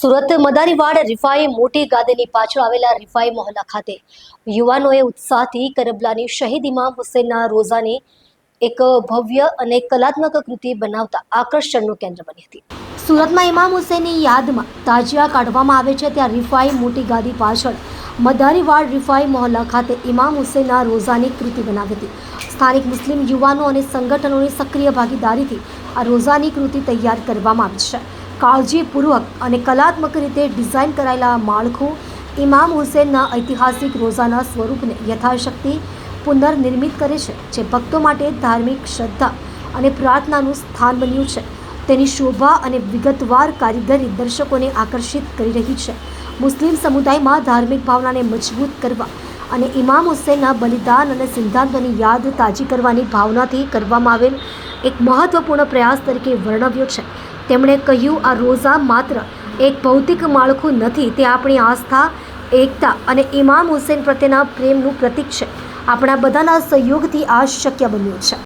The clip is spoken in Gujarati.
સુરત મદારીવાડ રિફાઈ મોટી ગાદીની પાછળ આવેલા રિફાઈ મહોલ્લા ખાતે યુવાનોએ ઉત્સાહથી કરબલાની શહીદ ઇમામ હુસેનના રોઝાની એક ભવ્ય અને કલાત્મક કૃતિ બનાવતા આકર્ષણનું કેન્દ્ર બની હતી. સુરતમાં ઇમામ હુસેનની યાદમાં તાજિયા કાઢવામાં આવે છે ત્યાં રિફાઈ મોટી ગાદી પાછળ મદારીવાડ રિફાઈ મહોલ્લા ખાતે ઇમામ હુસેનના રોઝાની કૃતિ બનાવી હતી. સ્થાનિક મુસ્લિમ યુવાનો અને સંગઠનોની સક્રિય ભાગીદારીથી આ રોઝાની કૃતિ તૈયાર કરવામાં આવી છે. કાળજીપૂર્વક અને કલાત્મક રીતે ડિઝાઇન કરાયેલા માળખું ઇમામ હુસેનના ઐતિહાસિક રોઝાના સ્વરૂપને યથાશક્તિ પુનર્નિર્મિત કરે છે, જે ભક્તો માટે ધાર્મિક શ્રદ્ધા અને પ્રાર્થનાનું સ્થાન બન્યું છે. તેની શોભા અને વિગતવાર કારીગરી દર્શકોને આકર્ષિત કરી રહી છે. મુસ્લિમ સમુદાયમાં ધાર્મિક ભાવનાને મજબૂત કરવા અને ઇમામ હુસેનના બલિદાન અને સિદ્ધાંતોની યાદ તાજી કરવાની ભાવનાથી કરવામાં આવેલ એક મહત્વપૂર્ણ પ્રયાસ તરીકે વર્ણવ્યો છે. તેમણે કહ્યું, આ રોઝા માત્ર એક ભૌતિક માળખું નથી, તે આપણી આસ્થા, એકતા અને ઇમામ હુસેન પ્રત્યેના પ્રેમનું પ્રતીક છે. આપણા બધાના સહયોગથી આ શક્ય બન્યું છે.